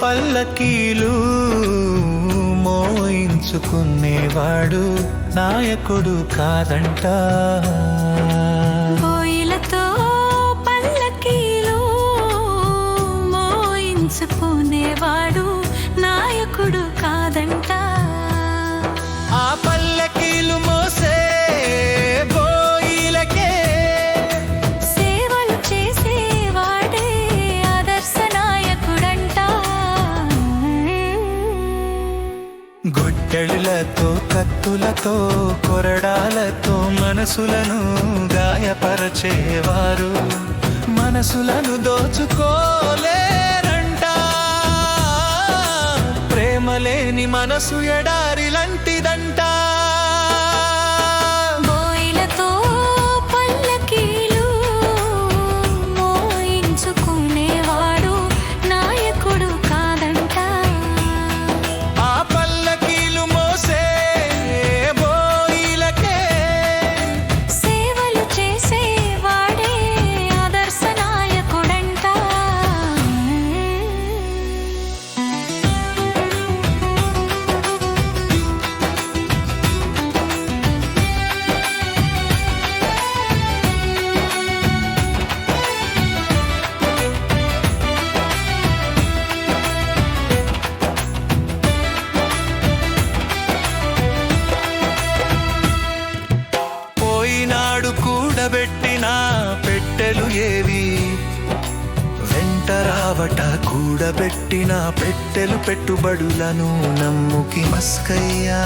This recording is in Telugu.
పల్లకీలు మోయించుకునేవాడు నాయకుడు కాదంట. కోయిలతో పల్లకీలు మోయించుకునేవాడు గొడ్డెడులతో కత్తులతో కొరడాలతో మనసులను గాయపరచేవారు. మనసులను దోచుకోలేరంట. ప్రేమలేని మనసు ఎడారిలంటిదంటా కూడబెట్టిన పెట్టెలు ఏవి? వెంట రావట కూడబెట్టిన పెట్టెలు పెట్టుబడులను నమ్ముకి మస్కయ్యా.